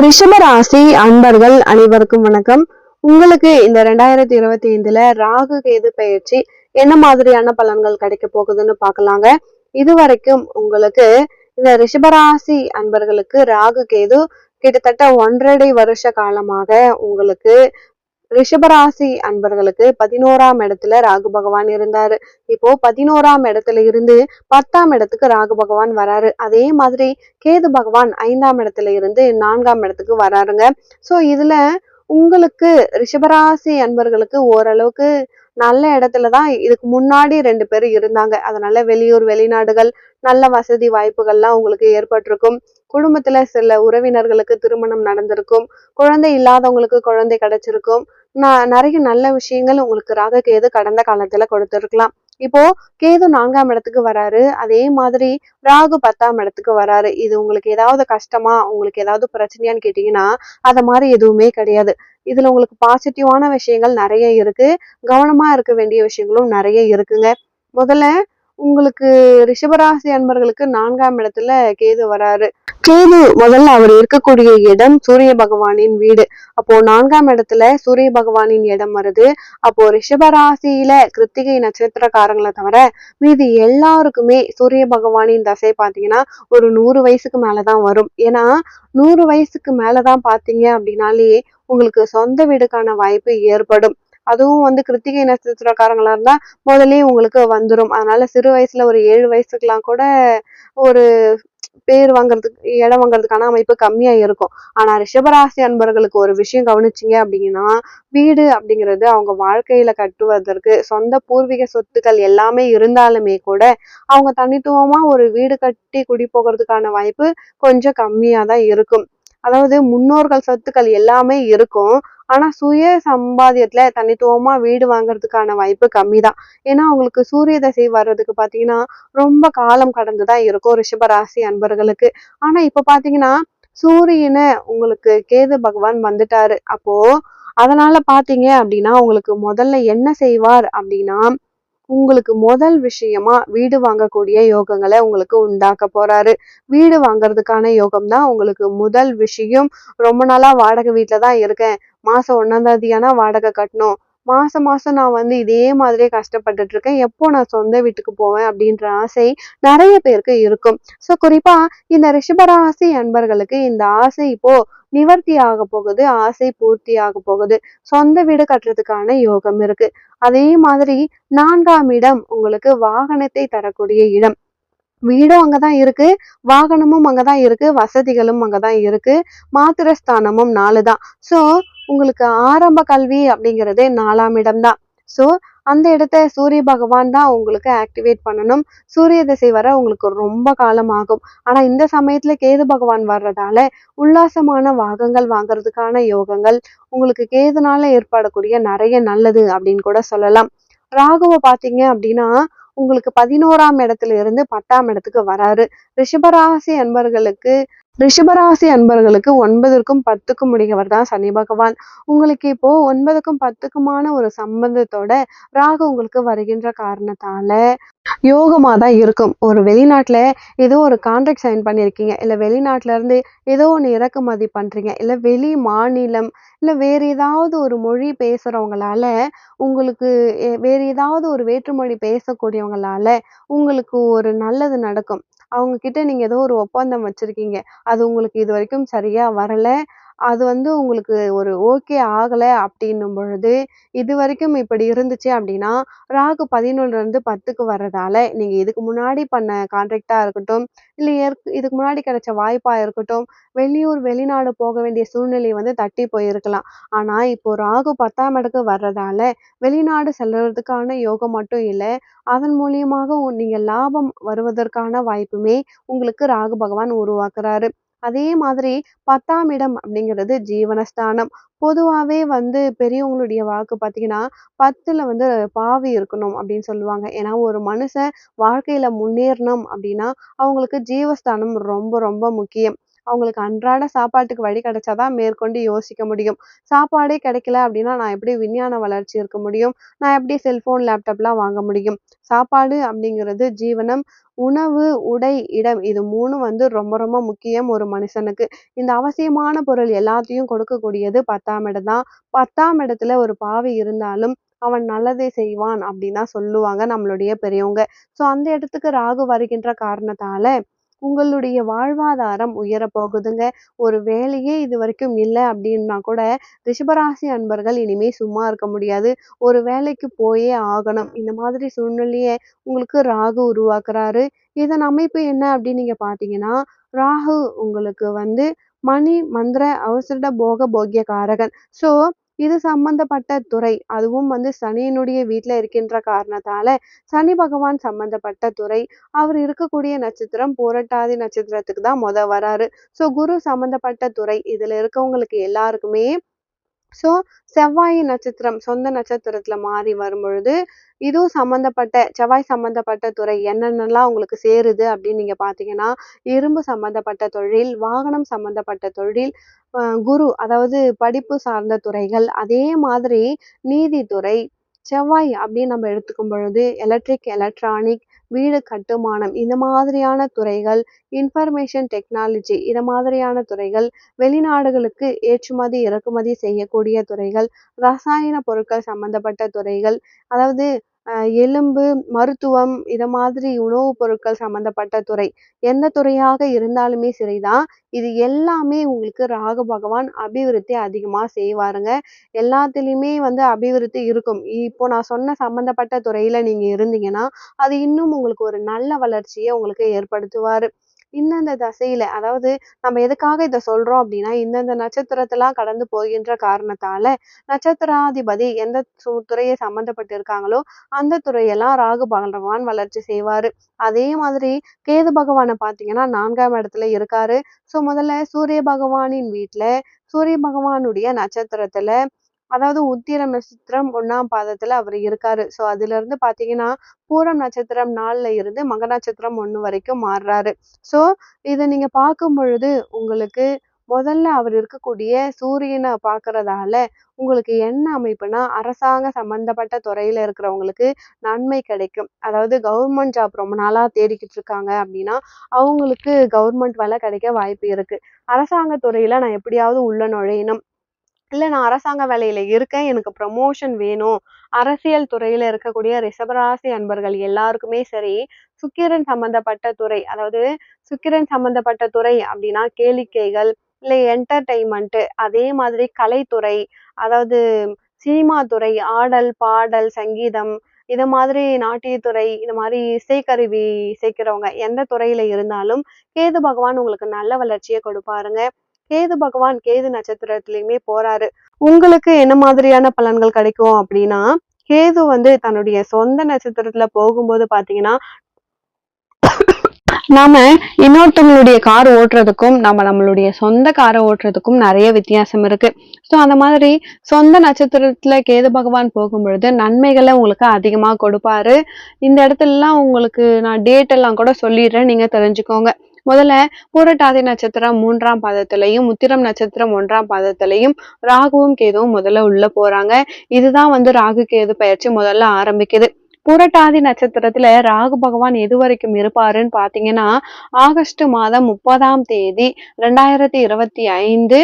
ரிஷப ராசி அன்பர்கள் அனைவருக்கும் வணக்கம். உங்களுக்கு இந்த ரெண்டாயிரத்தி இருபத்தி ஐந்துல ராகு கேது பயிற்சி என்ன மாதிரியான பலன்கள் கிடைக்க போகுதுன்னு பார்க்கலாங்க. இது வரைக்கும் உங்களுக்கு இந்த ரிஷபராசி அன்பர்களுக்கு ராகு கேது கிட்டத்தட்ட ஒன்றரை வருஷ காலமாக உங்களுக்கு ரிஷபராசி அன்பர்களுக்கு பதினோராம் இடத்துல ராகு பகவான் இருந்தாரு. இப்போ பதினோராம் இடத்துல இருந்து பத்தாம் இடத்துக்கு ராகு பகவான் வராரு. அதே மாதிரி கேது பகவான் ஐந்தாம் இடத்துல இருந்து நான்காம் இடத்துக்கு வராருங்க. சோ இதுல உங்களுக்கு ரிஷபராசி அன்பர்களுக்கு ஓரளவுக்கு நல்ல இடத்துல தான் இதுக்கு முன்னாடி ரெண்டு பேர் இருந்தாங்க. அதனால வெளியூர் வெளிநாடுகள் நல்ல வசதி வாய்ப்புகள்லாம் உங்களுக்கு ஏற்பட்டிருக்கும். குடும்பத்துல சில உறவினர்களுக்கு திருமணம் நடந்திருக்கும் குழந்தை இல்லாதவங்களுக்கு குழந்தை கிடைச்சிருக்கும் நான் நிறைய நல்ல விஷயங்கள் உங்களுக்கு ராக கேது கடந்த காலத்துல கொடுத்துருக்கலாம். இப்போ கேது நான்காம் இடத்துக்கு வராரு அதே மாதிரி ராகு பத்தாம் இடத்துக்கு வராரு. இது உங்களுக்கு ஏதாவது கஷ்டமா உங்களுக்கு ஏதாவது பிரச்சனையான்னு கேட்டீங்கன்னா அத மாதிரி எதுவுமே கிடையாது. இதுல உங்களுக்கு பாசிட்டிவான விஷயங்கள் நிறைய இருக்கு கவனமா இருக்க வேண்டிய விஷயங்களும் நிறைய இருக்குங்க. முதல்ல உங்களுக்கு ரிஷபராசி அன்பர்களுக்கு நான்காம் இடத்துல கேது வராரு. கேது முதல்ல அவர் இருக்கக்கூடிய இடம் சூரிய பகவானின் வீடு. அப்போ நான்காம் இடத்துல சூரிய பகவானின் இடம் வருது. அப்போ ரிஷபராசியில கிருத்திகை நட்சத்திரக்காரங்களை தவிர மீதி எல்லாருக்குமே சூரிய பகவானின் தசை பாத்தீங்கன்னா ஒரு நூறு வயசுக்கு மேலதான் வரும். ஏன்னா நூறு வயசுக்கு மேலதான் பாத்தீங்க அப்படின்னாலே உங்களுக்கு சொந்த வீடுக்கான வாய்ப்பு ஏற்படும். அதுவும் வந்து கிருத்திகை நட்சத்திரக்காரங்களா இருந்தா முதலே உங்களுக்கு வந்துடும் அதனால சிறு வயசுல ஒரு ஏழு வயசுக்கெல்லாம் கூட ஒரு பேர் வாங்குறதுக்கு இடம் வாங்குறதுக்கான அமைப்பு கம்மியா இருக்கும். ஆனா ரிஷபராசி அன்பர்களுக்கு ஒரு விஷயம் கவனிச்சிங்க அப்படின்னா வீடு அப்படிங்கிறது அவங்க வாழ்க்கையில கட்டுவதற்கு சொந்த பூர்வீக சொத்துக்கள் எல்லாமே இருந்தாலுமே கூட அவங்க தனித்துவமா ஒரு வீடு கட்டி குடி போகிறதுக்கான வாய்ப்பு கொஞ்சம் கம்மியா தான் இருக்கும். அதாவது முன்னோர்கள் சொத்துக்கள் எல்லாமே இருக்கும். ஆனா சுய சம்பாத்தியத்துல தனித்துவமா வீடு வாங்குறதுக்கான வாய்ப்பு கம்மி தான் ஏன்னா அவங்களுக்கு சூரிய தசை வர்றதுக்கு பாத்தீங்கன்னா ரொம்ப காலம் கடந்துதான் இருக்கும் ரிஷபராசி அன்பர்களுக்கு. ஆனா இப்ப பாத்தீங்கன்னா சூரியனை உங்களுக்கு கேது பகவான் வந்துட்டாரு. அப்போ அதனால பாத்தீங்க அப்படின்னா உங்களுக்கு முதல்ல என்ன செய்வார் அப்படின்னா உங்களுக்கு முதல் விஷயமா வீடு வாங்கக்கூடிய யோகங்களை உங்களுக்கு உண்டாக்க போறாரு. வீடு வாங்குறதுக்கான யோகம் தான் உங்களுக்கு முதல் விஷயம். ரொம்ப நாளா வாடகை வீட்டுல தான் இருக்கேன். மாசம் ஒன்னாம் தேதியானா வாடகை கட்டணும். மாசம் மாசம் நான் வந்து இதே மாதிரியே கஷ்டப்பட்டுட்டு இருக்கேன். எப்போ நான் சொந்த வீட்டுக்கு போவேன் அப்படின்ற ஆசை நிறைய பேருக்கு இருக்கும். சோ குறிப்பா இந்த ரிஷபராசி அன்பர்களுக்கு இந்த ஆசை இப்போ நிவர்த்தி ஆக போகுது. ஆசை பூர்த்தி ஆக போகுது. சொந்த வீடு கட்டுறதுக்கான யோகம் இருக்கு. அதே மாதிரி நான்காம் இடம் உங்களுக்கு வாகனத்தை தரக்கூடிய இடம். வீடும் அங்கதான் இருக்கு. வாகனமும் அங்கதான் இருக்கு. வசதிகளும் அங்கதான் இருக்கு. மாத்திரஸ்தானமும் நாலு தான் சோ உங்களுக்கு ஆரம்ப கல்வி அப்படிங்கிறதே நாலாம் இடம்தான். ஸோ அந்த இடத்த சூரிய பகவான் தான் உங்களுக்கு ஆக்டிவேட் பண்ணணும். சூரிய திசை வர உங்களுக்கு ரொம்ப காலம் ஆகும். ஆனால் இந்த சமயத்தில் கேது பகவான் வர்றதால உல்லாசமான வாகங்கள் வாங்குறதுக்கான யோகங்கள் உங்களுக்கு கேதுனால ஏற்படக்கூடிய நிறைய நல்லது அப்படின்னு கூட சொல்லலாம். ராகுவை பார்த்தீங்க அப்படின்னா உங்களுக்கு பதினோராம் இடத்துல இருந்து பத்தாம் இடத்துக்கு வராரு. ரிஷபராசி அன்பர்களுக்கு ரிஷபராசி அன்பர்களுக்கு ஒன்பதற்கும் பத்துக்கும் உடையவர் தான் சனி பகவான். உங்களுக்கு இப்போ ஒன்பதுக்கும் பத்துக்குமான ஒரு சம்பந்தத்தோட ராகு உங்களுக்கு வருகின்ற காரணத்தால யோகமாக தான் இருக்கும். ஒரு வெளிநாட்டில் ஏதோ ஒரு கான்ட்ராக்ட் சைன் பண்ணியிருக்கீங்க இல்லை வெளிநாட்டிலேருந்து ஏதோ ஒன்று இறக்குமதி பண்ணுறீங்க இல்லை வெளி மாநிலம் இல்லை வேறு ஏதாவது ஒரு மொழி பேசுகிறவங்களால உங்களுக்கு வேறு ஏதாவது ஒரு வேற்றுமொழி பேசக்கூடியவங்களால உங்களுக்கு ஒரு நல்லது நடக்கும். அவங்க கிட்ட நீங்க ஏதோ ஒரு ஒப்பந்தம் வச்சிருக்கீங்க. அது உங்களுக்கு இது வரைக்கும் சரியா வரல. அது வந்து உங்களுக்கு ஒரு ஓகே ஆகலை அப்படின்னும் பொழுது இது வரைக்கும் இப்படி இருந்துச்சு அப்படின்னா ராகு பதினொன்றுலேருந்து பத்துக்கு வர்றதால நீங்கள் இதுக்கு முன்னாடி பண்ண கான்ட்ராக்டாக இருக்கட்டும் இல்லை ஏற்க இதுக்கு முன்னாடி கிடைச்ச வாய்ப்பாக இருக்கட்டும் வெளியூர் வெளிநாடு போக வேண்டிய சூழ்நிலை வந்து தட்டி போயிருக்கலாம். ஆனால் இப்போது ராகு பத்தாம் இடத்துக்கு வர்றதால வெளிநாடு செல்லுறதுக்கான யோகம் மட்டும் இல்லை அதன் மூலியமாக உ- லாபம் வருவதற்கான வாய்ப்புமே உங்களுக்கு ராகு பகவான் உருவாக்குறாரு. அதே மாதிரி பத்தாம் இடம் அப்படிங்கிறது ஜீவனஸ்தானம். பொதுவாகவே வந்து பெரியவங்களுடைய வாக்கு பார்த்தீங்கன்னா பத்தில் வந்து பாவி இருக்கணும் அப்படின்னு சொல்லுவாங்க. ஏன்னா ஒரு மனுஷன் வாழ்க்கையில் முன்னேறணும் அப்படின்னா அவங்களுக்கு ஜீவஸ்தானம் ரொம்ப ரொம்ப முக்கியம். அவங்களுக்கு அன்றாட சாப்பாட்டுக்கு வழி கிடைச்சாதான் மேற்கொண்டு யோசிக்க முடியும். சாப்பாடே கிடைக்கல அப்படின்னா நான் எப்படி விஞ்ஞான வளர்ச்சி இருக்க முடியும்? நான் எப்படி செல்போன் லேப்டாப்லாம் வாங்க முடியும்? சாப்பாடு அப்படிங்கிறது ஜீவனம் உணவு உடை இடம் இது மூணும் வந்து ரொம்ப ரொம்ப முக்கியம் ஒரு மனுஷனுக்கு. இந்த அவசியமான பொருள் எல்லாத்தையும் கொடுக்கக்கூடியது பத்தாம் இடம் தான். பத்தாம் இடத்துல ஒரு பாவி இருந்தாலும் அவன் நல்லதை செய்வான் அப்படின்னா சொல்லுவாங்க நம்மளுடைய பெரியவங்க. ஸோ அந்த இடத்துக்கு ராகு வருகின்ற காரணத்தால உங்களுடைய வாழ்வாதாரம் உயர போகுதுங்க. ஒரு வேலையே இது வரைக்கும் இல்லை அப்படின்னா கூட ரிஷபராசி அன்பர்கள் இனிமே சும்மா இருக்க முடியாது. ஒரு வேலைக்கு போயே ஆகணும். இந்த மாதிரி சூழ்நிலையை உங்களுக்கு ராகு உருவாக்குறாரு. இதன் அமைப்பு என்ன அப்படின்னு நீங்க பாத்தீங்கன்னா ராகு உங்களுக்கு வந்து மணி மந்திர அவசர போக போக்கிய காரகன். ஸோ இது சம்பந்தப்பட்ட துறை. அதுவும் வந்து சனியினுடைய வீட்டில் இருக்கின்ற காரணத்தால சனி பகவான் சம்பந்தப்பட்ட துறை. அவர் இருக்கக்கூடிய நட்சத்திரம் பூரட்டாதி நட்சத்திரத்துக்கு தான் முத வராரு. ஸோ குரு சம்பந்தப்பட்ட துறை. இதில் இருக்கவங்களுக்கு எல்லாருக்குமே ஸோ செவ்வாய் நட்சத்திரம் சொந்த நட்சத்திரத்தில் மாறி வரும்பொழுது இதுவும் சம்மந்தப்பட்ட செவ்வாய் சம்மந்தப்பட்ட துறை என்னென்னலாம் உங்களுக்கு சேருது அப்படின்னு நீங்கள் பார்த்தீங்கன்னா இரும்பு சம்மந்தப்பட்ட தொழில் வாகனம் சம்மந்தப்பட்ட தொழில் குரு அதாவது படிப்பு சார்ந்த துறைகள் அதே மாதிரி நீதித்துறை செவ்வாய் அப்படின்னு நம்ம எடுத்துக்கும் பொழுது எலக்ட்ரிக் எலக்ட்ரானிக் வீடு கட்டுமானம் இந்த மாதிரியான துறைகள் இன்ஃபர்மேஷன் டெக்னாலஜி இது மாதிரியான துறைகள் வெளிநாடுகளுக்கு ஏற்றுமதி இறக்குமதி செய்யக்கூடிய துறைகள் ரசாயன பொருட்கள் சம்பந்தப்பட்ட துறைகள் அதாவது எலும்பு மருத்துவம் இதை மாதிரி உணவுப் பொருட்கள் சம்பந்தப்பட்ட துறை எந்த துறையாக இருந்தாலுமே சரிதான். இது எல்லாமே உங்களுக்கு ராகு பகவான் அபிவிருத்தி அதிகமா செய்வாருங்க. எல்லாத்துலயுமே வந்து அபிவிருத்தி இருக்கும். இப்போ நான் சொன்ன சம்பந்தப்பட்ட துறையில நீங்க இருந்தீங்கன்னா அது இன்னும் உங்களுக்கு ஒரு நல்ல வளர்ச்சியை உங்களுக்கு ஏற்படுத்துவாரு. இந்தந்த தசையில அதாவது நம்ம எதுக்காக இதை சொல்றோம் அப்படின்னா இந்தந்த நட்சத்திரத்தெல்லாம் கடந்து போகின்ற காரணத்தால நட்சத்திராதிபதி எந்த சு- துறையை சம்பந்தப்பட்டு இருக்காங்களோ அந்த துறையெல்லாம் ராகு பகவான் வளர்ச்சி செய்வாரு. அதே மாதிரி கேது பகவானை பார்த்தீங்கன்னா நான்காம் இடத்துல இருக்காரு. ஸோ முதல்ல சூரிய பகவானின் வீட்டுல சூரிய பகவானுடைய நட்சத்திரத்துல அதாவது உத்திரம் நட்சத்திரம் ஒன்றாம் பாதத்துல அவர் இருக்காரு. ஸோ அதுல இருந்து பாத்தீங்கன்னா பூரம் நட்சத்திரம் நாளில் இருந்து மக நட்சத்திரம் ஒண்ணு வரைக்கும் மாறுறாரு. ஸோ இதை நீங்க பார்க்கும் பொழுது உங்களுக்கு முதல்ல அவர் இருக்கக்கூடிய சூரியனை பார்க்கறதால உங்களுக்கு என்ன அமைப்புனா அரசாங்க சம்பந்தப்பட்ட துறையில இருக்கிறவங்களுக்கு நன்மை கிடைக்கும். அதாவது கவர்மெண்ட் ஜாப் ரொம்ப நாளா தேடிக்கிட்டு இருக்காங்க அப்படின்னா அவங்களுக்கு கவர்மெண்ட் வேலை கிடைக்க வாய்ப்பு இருக்கு. அரசாங்க துறையில நான் எப்படியாவது உள்ள நுழையணும். இல்லை நான் அரசாங்க வேலையில் இருக்கேன் எனக்கு ப்ரமோஷன் வேணும். அரசியல் துறையில் இருக்கக்கூடிய ரிஷபராசி அன்பர்கள் எல்லாருக்குமே சரி சுக்கிரன் சம்பந்தப்பட்ட துறை அதாவது சுக்கிரன் சம்பந்தப்பட்ட துறை அப்படின்னா கேளிக்கைகள் இல்லை என்டர்டெயின்மெண்ட்டு அதே மாதிரி கலைத்துறை அதாவது சினிமா துறை ஆடல் பாடல் சங்கீதம் இது மாதிரி நாட்டியத்துறை இந்த மாதிரி இசைக்கருவி இசைக்கிறவங்க எந்த துறையில இருந்தாலும் கேது பகவான் உங்களுக்கு நல்ல வளர்ச்சியை கொடுப்பாருங்க. கேது பகவான் கேது நட்சத்திரத்திலயுமே போறாரு. உங்களுக்கு என்ன மாதிரியான பலன்கள் கிடைக்கும் அப்படின்னா கேது வந்து தன்னுடைய சொந்த நட்சத்திரத்துல போகும்போது பாத்தீங்கன்னா நாம இன்னொருத்தவங்களுடைய கார் ஓட்டுறதுக்கும் நம்ம நம்மளுடைய சொந்த காரை ஓட்டுறதுக்கும் நிறைய வித்தியாசம் இருக்கு. ஸோ அந்த மாதிரி சொந்த நட்சத்திரத்துல கேது பகவான் போகும்பொழுது நன்மைகளை உங்களுக்கு அதிகமாக கொடுப்பாரு. இந்த இடத்துலலாம் உங்களுக்கு நான் டேட் எல்லாம் கூட சொல்லிடுறேன். நீங்க தெரிஞ்சுக்கோங்க. முதல்ல பூரட்டாதி நட்சத்திரம் மூன்றாம் பாதத்திலையும் உத்திரம் நட்சத்திரம் ஒன்றாம் பாதத்திலையும் ராகுவும் கேதுவும் முதல்ல உள்ள போறாங்க. இதுதான் வந்து ராகு கேது பயிற்சி முதல்ல ஆரம்பிக்குது. பூரட்டாதி நட்சத்திரத்துல ராகு பகவான் எது வரைக்கும் இருப்பாருன்னு பாத்தீங்கன்னா ஆகஸ்ட் மாதம் முப்பதாம் தேதி ரெண்டாயிரத்தி இருபத்தி ஐந்து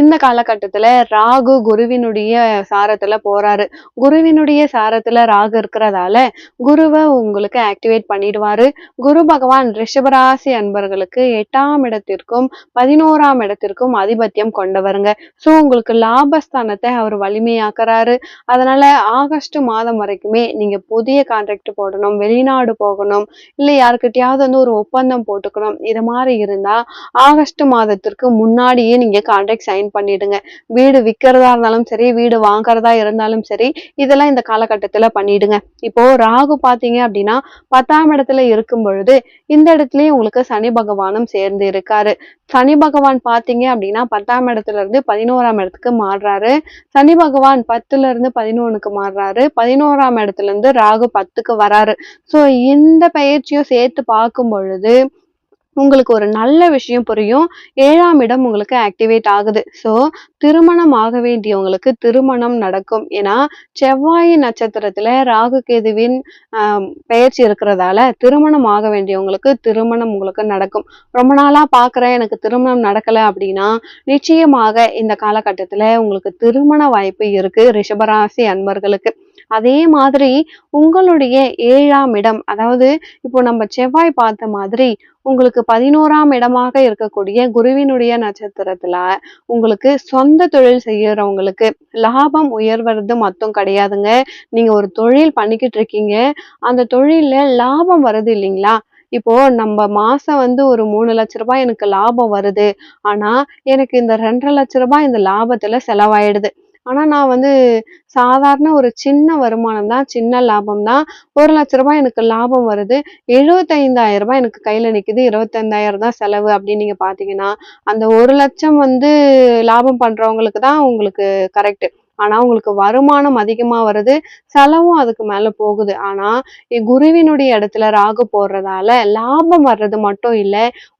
இந்த காலகட்டத்துல ராகு குருவினுடைய சாரத்துல போறாரு. குருவினுடைய சாரத்துல ராகு இருக்கிறதால குருவை உங்களுக்கு ஆக்டிவேட் பண்ணிடுவாரு. குரு பகவான் ரிஷபராசி அன்பர்களுக்கு எட்டாம் இடத்திற்கும் பதினோராம் இடத்திற்கும் ஆதிபத்தியம் கொண்டவருங்க. ஸோ உங்களுக்கு லாபஸ்தானத்தை அவர் வலிமையாக்குறாரு. அதனால ஆகஸ்ட் மாதம் வரைக்குமே நீங்க புதிய கான்ட்ராக்ட் போடணும் வெளிநாடு போகணும் இல்லை யாருக்கிட்டையாவது வந்து ஒரு ஒப்பந்தம் போட்டுக்கணும். இது மாதிரி இருந்தா ஆகஸ்ட் மாதத்திற்கு முன்னாடியே நீங்க கான்ட்ராக்ட் சைன் பண்ணிடுங்க. வீடு விற்கிறதா இருந்தாலும் சரி வீடு வாங்குறதா இருந்தாலும் சரி இதெல்லாம் இந்த காலகட்டத்தில் பண்ணிடுங்க. இப்போ ராகு பார்த்தீங்க அப்படின்னா பத்தாம் இடத்துல இருக்கும் பொழுது இந்த இடத்துலயும் உங்களுக்கு சனி பகவானும் சேர்ந்து இருக்காரு. சனி பகவான் பார்த்தீங்க அப்படின்னா பத்தாம் இடத்துல இருந்து பதினோராம் இடத்துக்கு மாறுறாரு. சனி பகவான் பத்துல இருந்து பதினொன்னுக்கு மாறுறாரு. பதினோராம் இடத்துல இருந்து ராகு பத்துக்கு வராரு. ஸோ இந்த பயிற்சியும் சேர்த்து பார்க்கும் பொழுது உங்களுக்கு ஒரு நல்ல விஷயம் புரியும். ஏழாம் இடம் உங்களுக்கு ஆக்டிவேட் ஆகுது. ஸோ திருமணம் ஆக வேண்டியவங்களுக்கு திருமணம் நடக்கும். ஏன்னா செவ்வாய் நட்சத்திரத்துல ராகு கேதுவின் பெயர்ச்சி இருக்கிறதால திருமணம் ஆக வேண்டியவங்களுக்கு திருமணம் உங்களுக்கு நடக்கும். ரொம்ப நாளா பாக்குறேன் எனக்கு திருமணம் நடக்கல அப்படின்னா நிச்சயமாக இந்த காலகட்டத்துல உங்களுக்கு திருமண வாய்ப்பு இருக்கு ரிஷபராசி அன்பர்களுக்கு. அதே மாதிரி உங்களுடைய ஏழாம் இடம் அதாவது இப்போ நம்ம செவ்வாய் பார்த்த மாதிரி உங்களுக்கு பதினோராம் இடமாக இருக்கக்கூடிய குருவினுடைய நட்சத்திரத்துல உங்களுக்கு சொந்த தொழில் செய்யறவங்களுக்கு லாபம் உயர்வது மட்டும் கிடையாதுங்க. நீங்க ஒரு தொழில் பண்ணிக்கிட்டு இருக்கீங்க. அந்த தொழில லாபம் வருது இல்லைங்களா? இப்போ நம்ம மாசம் வந்து ஒரு மூணு லட்ச ரூபாய் எனக்கு லாபம் வருது. ஆனா எனக்கு இந்த ரெண்டரை லட்ச ரூபாய் இந்த லாபத்துல செலவாயிடுது. ஆனால் நான் வந்து சாதாரண ஒரு சின்ன வருமானம் தான் சின்ன லாபம் தான். ஒரு லட்ச ரூபாய் எனக்கு லாபம் வருது. எழுபத்தைந்தாயிரம் ரூபாய் எனக்கு கையில் நிற்குது இருபத்தைந்தாயிரம் தான் செலவு அப்படின்னு நீங்கள் பார்த்தீங்கன்னா அந்த ஒரு லட்சம் வந்து லாபம் பண்ணுறவங்களுக்கு தான் உங்களுக்கு கரெக்ட் ஆனா உங்களுக்கு வருமானம் அதிகமா வருது செலவும் அதுக்கு மேல போகுது. ஆனா குருவினுடைய இடத்துல ராகு போடுறதால லாபம் வர்றது மட்டும் இல்ல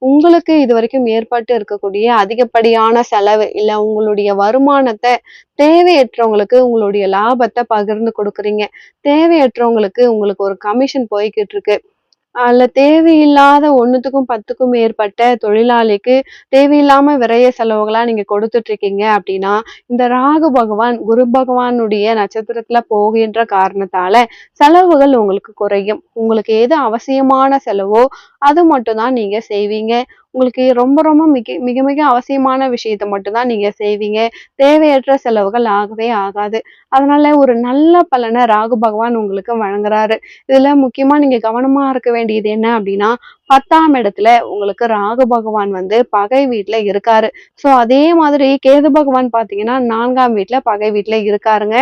உங்களுக்கு இது வரைக்கும் ஏற்பட்டு இருக்கக்கூடிய அதிகப்படியான செலவு இல்ல உங்களுடைய வருமானத்தை தேவையற்றவங்களுக்கு உங்களுடைய லாபத்தை பகிர்ந்து கொடுக்குறீங்க. தேவையற்றவங்களுக்கு உங்களுக்கு ஒரு கமிஷன் போய்கிட்டு இருக்கு. அதில் தேவையில்லாத ஒன்றுத்துக்கும் பத்துக்கும் மேற்பட்ட தொழிலாளிக்கு தேவையில்லாம விரைய செலவுகளா நீங்க கொடுத்துட்டு இருக்கீங்க அப்படின்னா இந்த ராகு பகவான் குரு பகவானுடைய நட்சத்திரத்துல போகின்ற காரணத்தால செலவுகள் உங்களுக்கு குறையும். உங்களுக்கு எது அவசியமான செலவோ அது மட்டும் தான் நீங்க செய்வீங்க. உங்களுக்கு ரொம்ப ரொம்ப மிக மிக மிக அவசியமான விஷயத்த மட்டும்தான் நீங்க செய்வீங்க. தேவையற்ற செலவுகள் ஆகவே ஆகாது. அதனால ஒரு நல்ல பலனை ராகு பகவான் உங்களுக்கு வழங்குறாரு. இதுல முக்கியமா நீங்க கவனமா இருக்க வேண்டியது என்ன அப்படின்னா பத்தாம் இடத்துல உங்களுக்கு ராகு பகவான் வந்து பகை வீட்டுல இருக்காரு. ஸோ அதே மாதிரி கேது பகவான் பாத்தீங்கன்னா நான்காம் வீட்டுல பகை வீட்டுல இருக்காருங்க.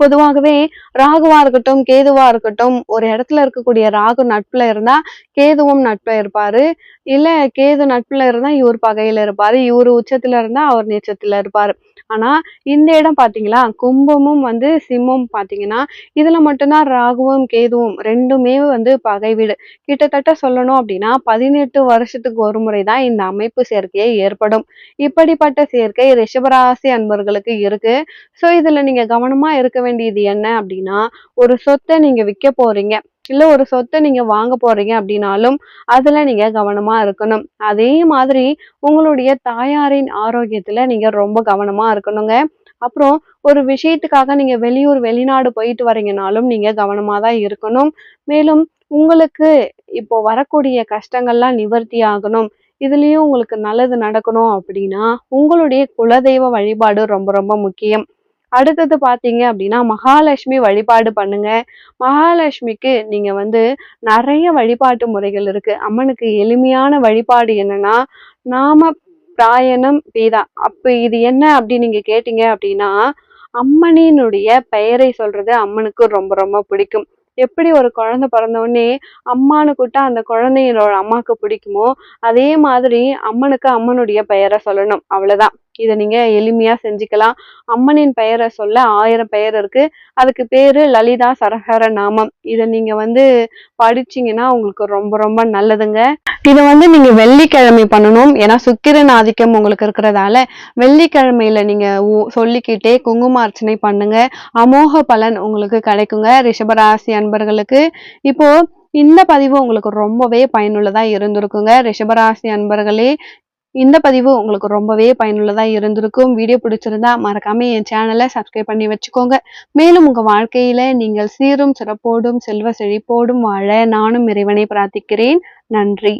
பொதுவாகவே ராகுவா இருக்கட்டும் கேதுவா இருக்கட்டும் ஒரு இடத்துல இருக்கக்கூடிய ராகு நட்புல இருந்தா கேதுவும் நட்புல இருப்பாரு. இல்ல கேது நட்புல இருந்தா இவர் பகையில இருப்பாரு. இவர் உச்சத்துல இருந்தா அவர் நீச்சத்துல இருப்பாரு. ஆனால் இந்த இடம் பார்த்தீங்களா கும்பமும் வந்து சிம்மம் பார்த்தீங்கன்னா இதில் மட்டும்தான் ராகுவும் கேதுவும் ரெண்டுமே வந்து பகை வீடு. கிட்டத்தட்ட சொல்லணும் அப்படின்னா பதினெட்டு வருஷத்துக்கு ஒரு முறை தான் இந்த அமைப்பு சேர்க்கையை ஏற்படும். இப்படிப்பட்ட சேர்க்கை ரிஷபராசி அன்பர்களுக்கு இருக்கு. ஸோ இதில் நீங்கள் கவனமாக இருக்க வேண்டியது என்ன அப்படின்னா ஒரு சொத்தை நீங்கள் விற்க போறீங்க. இல்ல ஒரு சொத்தை நீங்க வாங்க போறீங்க அப்படின்னாலும் அதுல நீங்க கவனமா இருக்கணும். அதே மாதிரி உங்களுடைய தாயாரின் ஆரோக்கியத்துல நீங்க ரொம்ப கவனமா இருக்கணுங்க. அப்புறம் ஒரு விஷயத்துக்காக நீங்க வெளியூர் வெளிநாடு போயிட்டு வரீங்கனாலும் நீங்க கவனமா தான் இருக்கணும். மேலும் உங்களுக்கு இப்போ வரக்கூடிய கஷ்டங்கள்லாம் நிவர்த்தி ஆகணும். இதுலயும் உங்களுக்கு நல்லது நடக்கணும் அப்படின்னா உங்களுடைய குலதெய்வ வழிபாடு ரொம்ப ரொம்ப முக்கியம். அடுத்தது பார்த்தீங்க அப்படின்னா மகாலட்சுமி வழிபாடு பண்ணுங்க. மகாலட்சுமிக்கு நீங்க வந்து நிறைய வழிபாட்டு முறைகள் இருக்கு. அம்மனுக்கு எளிமையான வழிபாடு என்னன்னா நாம பிராயணம் பீதா. அப்ப இது என்ன அப்படின்னு நீங்க கேட்டீங்க அப்படின்னா அம்மனினுடைய பெயரை சொல்றது அம்மனுக்கு ரொம்ப ரொம்ப பிடிக்கும். எப்படி ஒரு குழந்தை பிறந்தவுடனே அம்மானு கூட்டா அந்த குழந்தையோட அம்மாவுக்கு பிடிக்குமோ அதே மாதிரி அம்மனுக்கு அம்மனுடைய பெயரை சொல்லணும். அவ்வளவுதான். இதை நீங்க எளிமையா செஞ்சுக்கலாம். அம்மனின் பெயரை சொல்ல ஆயிரம் பெயர் இருக்கு. அதுக்கு பேரு லலிதா சரஹர நாமம். இதை நீங்க வந்து படிச்சீங்கன்னா உங்களுக்கு ரொம்ப ரொம்ப நல்லதுங்க. இதை வந்து நீங்க வெள்ளிக்கிழமை பண்ணணும். ஏன்னா சுக்கிரன் ஆதிக்கம் உங்களுக்கு இருக்கிறதால வெள்ளிக்கிழமையில நீங்க சொல்லிக்கிட்டே குங்கும அர்ச்சனை பண்ணுங்க. அமோக பலன் உங்களுக்கு கிடைக்குங்க. ரிஷபராசி அன்பர்களுக்கு இப்போ இந்த பதிவு உங்களுக்கு ரொம்பவே பயனுள்ளதா இருந்திருக்குங்க. ரிஷபராசி அன்பர்களே இந்த பதிவு உங்களுக்கு ரொம்பவே பயனுள்ளதா இருந்திருக்கும். வீடியோ பிடிச்சிருந்தா மறக்காம என் சேனலை சப்ஸ்கிரைப் பண்ணி வச்சுக்கோங்க. மேலும் உங்க வாழ்க்கையில நீங்கள் சீரும் சிறப்போடும் செல்வ செழிப்போடும் வாழ நானும் இறைவனை பிரார்த்திக்கிறேன். நன்றி.